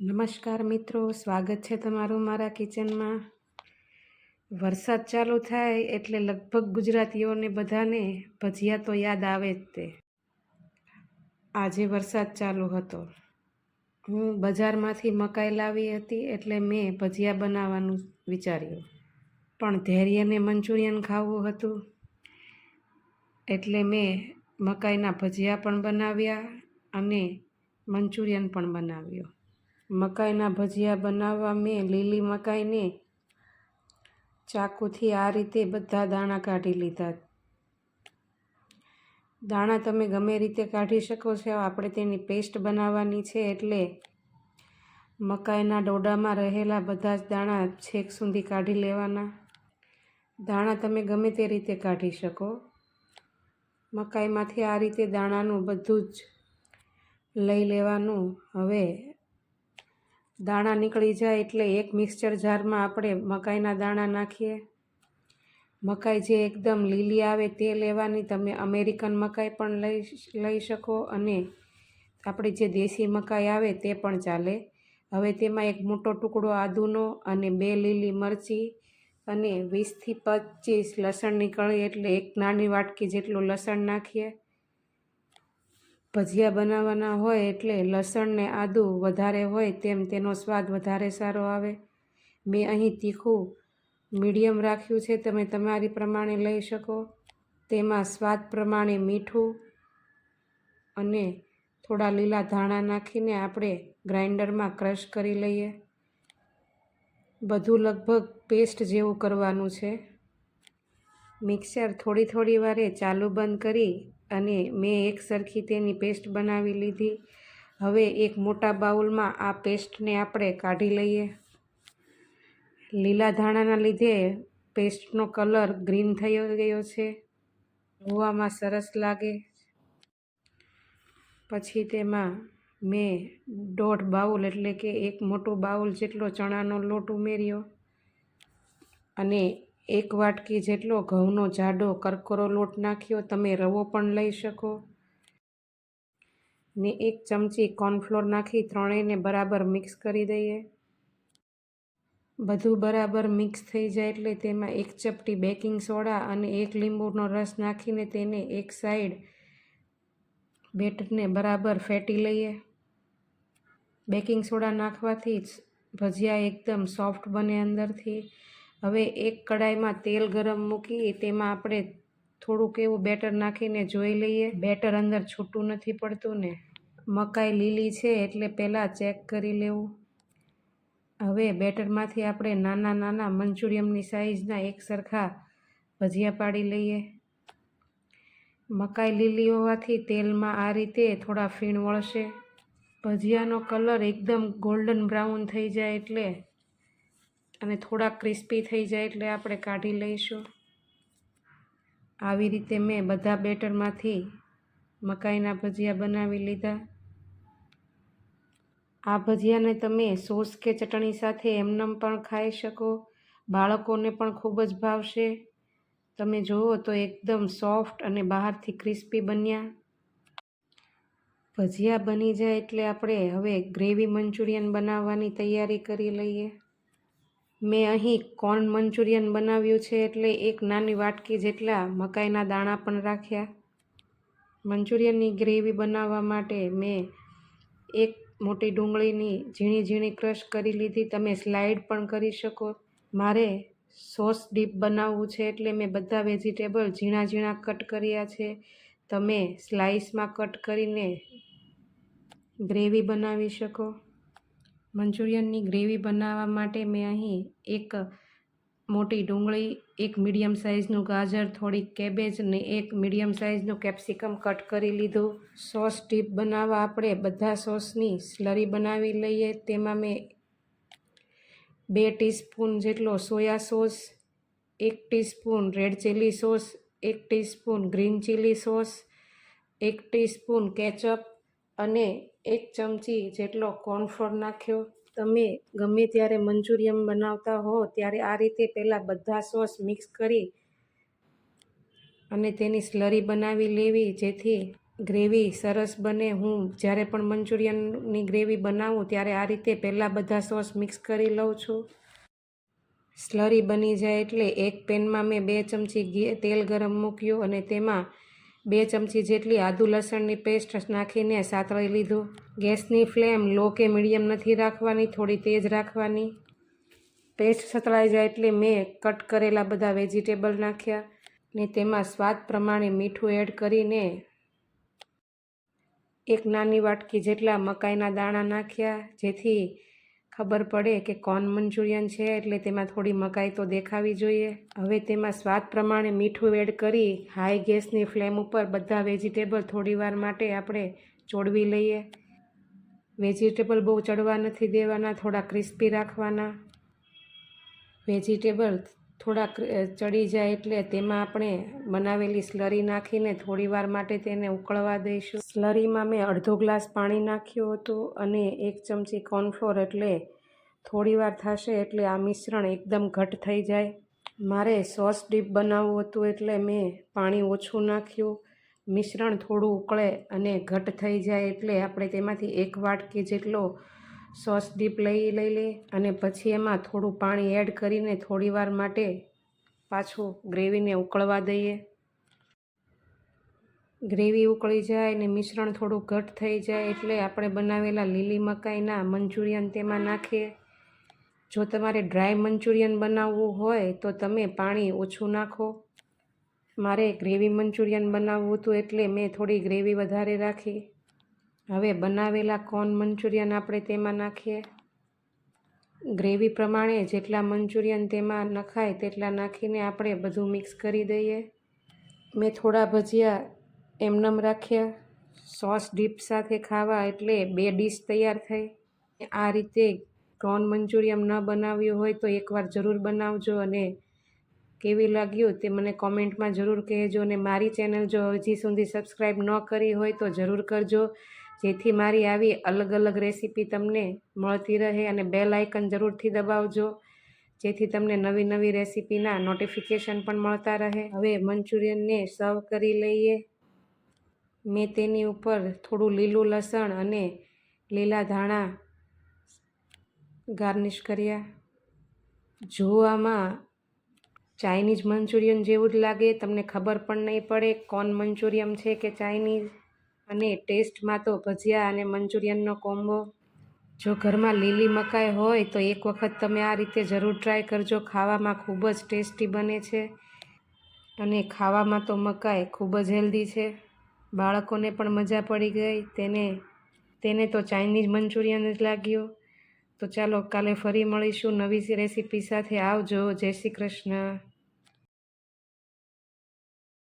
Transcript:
નમસ્કાર મિત્રો, સ્વાગત છે તમારું મારા કિચનમાં. વરસાદ ચાલુ થાય એટલે લગભગ ગુજરાતીઓને બધાને ભજીયા તો યાદ આવે જ તે. આજે વરસાદ ચાલુ હતો. હું બજારમાંથી મકાઈ લાવી હતી એટલે મેં ભજીયા બનાવવાનું વિચાર્યું. પણ ધૈર્યને મંચુરિયન ખાવું હતું. એટલે મેં મકાઈના ભજીયા પણ બનાવ્યા અને મંચુરિયન પણ બનાવ્યો. મકાઈના ભજીયા બનાવવા મેં લીલી મકાઈને ચાકુથી આ રીતે બધા દાણા કાઢી લીધા. દાણા તમે ગમે રીતે કાઢી શકો છો. આપણે તેની પેસ્ટ બનાવવાની છે એટલે મકાઈના ડોડામાં રહેલા બધા જ દાણા છેક સુધી કાઢી લેવાના. દાણા તમે ગમે તે રીતે કાઢી શકો. મકાઈમાંથી આ રીતે દાણાનું બધું જ લઈ લેવાનું. હવે દાણા નીકળી જાય એટલે એક મિક્સચર જારમાં આપણે મકાઈના દાણા નાખીએ. મકાઈ જે એકદમ લીલી આવે તે લેવાની તમે અમેરિકન મકાઈ પણ લઈ લઈ શકો અને આપણી જે દેશી મકાઈ આવે તે પણ ચાલે. હવે તેમાં એક મોટો ટુકડો આદુનો અને બે લીલી મરચી અને વીસથી પચીસ લસણની કળી એટલે એક નાની વાટકી જેટલું લસણ નાખીએ. ભજીયા બનાવવાના હોય એટલે લસણ ને આદું વધારે હોય તેમ તેનો સ્વાદ વધારે સારો આવે. મેં અહીં તીખું મીડિયમ રાખ્યું છે, તમે તમારી પ્રમાણે લઈ શકો. તેમાં સ્વાદ પ્રમાણે મીઠું અને થોડા લીલા ધાણા નાખીને આપણે ગ્રાઇન્ડરમાં ક્રશ કરી લઈએ. બધું લગભગ પેસ્ટ જેવું કરવાનું છે. મિક્સર થોડી થોડી વારે ચાલુ બંધ કરી અને મેં એક સરખી તેની પેસ્ટ બનાવી લીધી. હવે એક મોટા બાઉલમાં આ પેસ્ટને આપણે કાઢી લઈએ. લીલા ધાણાના લીધે પેસ્ટનો કલર ગ્રીન થઈ ગયો છે. જોવામાં સરસ લાગે. પછી તેમાં મેં દોઢ બાઉલ એટલે કે એક મોટું બાઉલ જેટલો ચણાનો લોટ ઉમેર્યો. અને એક વાટકી જેટલો ઘઉંનો જાડો કરકરો લોટ નાખ્યો, તમે રવો પણ લઈ શકો. ને એક ચમચી કોર્નફ્લોર નાખી ત્રણેયને બરાબર મિક્સ કરી દઈએ. બધું બરાબર મિક્સ થઈ જાય એટલે તેમાં એક ચપટી બેકિંગ સોડા અને એક લીંબુનો રસ નાખીને તેને એક સાઈડ બેટરને બરાબર ફેટી લઈએ. બેકિંગ સોડા નાખવાથી જ ભજીયા એકદમ સોફ્ટ બને અંદરથી. હવે એક કડાઈમાં તેલ ગરમ મૂકી તેમાં આપણે થોડુંક એવું બેટર નાખીને જોઈ લઈએ. બેટર અંદર છૂટું નથી પડતું ને. મકાઈ લીલી છે એટલે પહેલાં ચેક કરી લેવું. હવે બેટરમાંથી આપણે નાના નાના મંચુરિયમની સાઇઝના એક સરખા ભજીયા પાડી લઈએ. મકાઈ લીલી હોવાથી તેલમાં આ રીતે થોડા ફીણ વળશે. ભજીયાનો કલર એકદમ ગોલ્ડન બ્રાઉન થઈ જાય એટલે અને થોડા ક્રિસ્પી થઈ જાય એટલે આપણે કાઢી લઈશું. આવી રીતે મેં બધા બેટરમાંથી મકાઈના ભજીયા બનાવી લીધા. આ ભજીયાને તમે સોસ કે ચટણી સાથે એમનેમ પણ ખાઈ શકો. બાળકોને પણ ખૂબ જ ભાવશે. તમે જુઓ તો એકદમ સોફ્ટ અને બહારથી ક્રિસ્પી બન્યા. ભજીયા બની જાય એટલે આપણે હવે ગ્રેવી મંચુરિયન બનાવવાની તૈયારી કરી લઈએ. મેં અહીં કોર્ન મંચુરિયન બનાવ્યું છે એટલે એક નાની વાટકી જેટલા મકાઈના દાણા પણ રાખ્યા. મંચુરિયનની ગ્રેવી બનાવવા માટે મેં એક મોટી ડુંગળીની ઝીણી ઝીણી ક્રશ કરી લીધી. તમે સ્લાઇડ પણ કરી શકો. મારે સોસ ડીપ બનાવવું છે એટલે મેં બધા વેજીટેબલ ઝીણા ઝીણા કટ કર્યા છે. તમે સ્લાઇસમાં કટ કરીને ગ્રેવી બનાવી શકો. મંચુરિયનની ગ્રેવી બનાવવા માટે મેં અહીં એક મોટી ડુંગળી, એક મીડિયમ સાઇઝનું ગાજર, થોડીક કેબેજ ને એક મીડિયમ સાઇઝનું કેપ્સિકમ કટ કરી લીધું. સોસ ટીપ બનાવવા આપણે બધા સોસની સ્લરી બનાવી લઈએ. તેમાં મેં બે ટીસ્પૂન જેટલો સોયા સોસ, એક ટીસ્પૂન રેડ ચીલી સોસ, એક ટીસ્પૂન ગ્રીન ચીલી સોસ, એક ટીસ્પૂન કેચઅપ અને એક ચમચી જેટલો કોર્નફ્લોર નાખ્યો. તમે ગમે ત્યારે મંચુરિયમ બનાવતા હો, ત્યારે આ રીતે પહેલાં બધા સોસ મિક્સ કરી અને તેની સ્લરી બનાવી લેવી, જેથી ગ્રેવી સરસ બને. હું જ્યારે પણ મંચુરિયનની ગ્રેવી બનાવું, ત્યારે આ રીતે પહેલાં બધા સોસ મિક્સ કરી લઉં છું. સ્લરી બની જાય એટલે એક પેનમાં મેં બે ચમચી તેલ ગરમ મૂક્યું અને તેમાં બે ચમચી જેટલી આદુ લસણની પેસ્ટ નાખીને સાતળી લીધું. ગેસની ફ્લેમ લો કે મીડિયમ નથી રાખવાની, થોડી તેજ રાખવાની. પેસ્ટ સતળાઈ જાય એટલે મેં કટ કરેલા બધા વેજીટેબલ નાખ્યા ને તેમાં સ્વાદ પ્રમાણે મીઠું એડ કરીને એક નાની વાટકી જેટલા મકાઈના દાણા નાખ્યા, જેથી ખબર પડે કે કોર્ન મંચુરિયન છે એટલે તેમાં થોડી મકાઈ તો દેખાવી જોઈએ. હવે તેમાં સ્વાદ પ્રમાણે મીઠું એડ કરી હાઈ ગેસની ફ્લેમ ઉપર બધા વેજીટેબલ થોડીવાર માટે આપણે ચોડવી લઈએ. વેજીટેબલ બહુ ચડવા નથી દેવાના, થોડા ક્રિસ્પી રાખવાના. વેજીટેબલ થોડા ચડી જાય એટલે તેમાં આપણે બનાવેલી સ્લરી નાખીને થોડીવાર માટે તેને ઉકળવા દઈશું. સ્લરીમાં મેં અડધો ગ્લાસ પાણી નાખ્યું હતું અને એક ચમચી કોર્નફ્લોર એટલે થોડીવાર થશે એટલે આ મિશ્રણ એકદમ ઘટ થઈ જાય. મારે સોસ ડીપ બનાવવું હતું એટલે મેં પાણી ઓછું નાખ્યું. મિશ્રણ થોડું ઉકળે અને ઘટ થઈ જાય એટલે આપણે તેમાંથી એક વાટકી જેટલો સોસ ડીપ લઈ લઈ લે અને પછી એમાં થોડું પાણી એડ કરીને થોડીવાર માટે પાછું ગ્રેવીને ઉકળવા દઈએ. ગ્રેવી ઉકળી જાય ને મિશ્રણ થોડું ઘટ થઈ જાય એટલે આપણે બનાવેલા લીલી મકાઈના મંચુરિયન તેમાં નાખીએ. જો તમારે ડ્રાય મંચુરિયન બનાવવું હોય તો તમે પાણી ઓછું નાખો. મારે ગ્રેવી મંચુરિયન બનાવવું હતું એટલે મેં થોડી ગ્રેવી વધારે રાખી. હવે બનાવેલા કોર્ન મંચુરિયન આપણે તેમાં નાખીએ. ગ્રેવી પ્રમાણે જેટલા મંચુરિયન તેમાં નખાય તેટલા નાખીને આપણે બધું મિક્સ કરી દઈએ. મેં થોડા ભજીયા એમનેમ રાખ્યા. સોસ ડીપ સાથે ખાવા એટલે બે ડીશ તૈયાર થઈ. આ રીતે કોર્ન મંચુરિયન ન બનાવ્યું હોય તો એકવાર જરૂર બનાવજો અને કેવી લાગ્યું તે મને કોમેન્ટમાં જરૂર કહેજો અને મારી ચેનલ જો હજી સુધી સબસ્ક્રાઈબ ન કરી હોય તો જરૂર કરજો. જેથી મારી આવી અલગ અલગ રેસીપી તમને મળતી રહે અને બેલ આઇકન જરૂરથી દબાવજો, જેથી તમને નવી નવી રેસીપીના નોટિફિકેશન પણ મળતા રહે. હવે મંચુરિયનને સર્વ કરી લઈએ. મેં તેની ઉપર થોડું લીલું લસણ અને લીલા ધાણા ગાર્નિશ કર્યા. જોવામાં ચાઇનીઝ મંચુરિયન જેવું જ લાગે, તમને ખબર પણ નહીં પડે કોન મંચુરિયન છે કે ચાઇનીઝ. અને ટેસ્ટમાં તો ભજીયા અને મંચુરિયનનો કોમ્બો. જો ઘરમાં લીલી મકાઈ હોય તો એક વખત તમે આ રીતે જરૂર ટ્રાય કરજો. ખાવામાં ખૂબ જ ટેસ્ટી બને છે અને ખાવામાં તો મકાઈ ખૂબ જ હેલ્ધી છે. બાળકોને પણ મજા પડી ગઈ. તેને તેને તો ચાઇનીઝ મંચુરિયન જ લાગ્યું. તો ચાલો કાલે ફરી મળીશું નવી રેસીપી સાથે. આવજો. જય શ્રી કૃષ્ણ.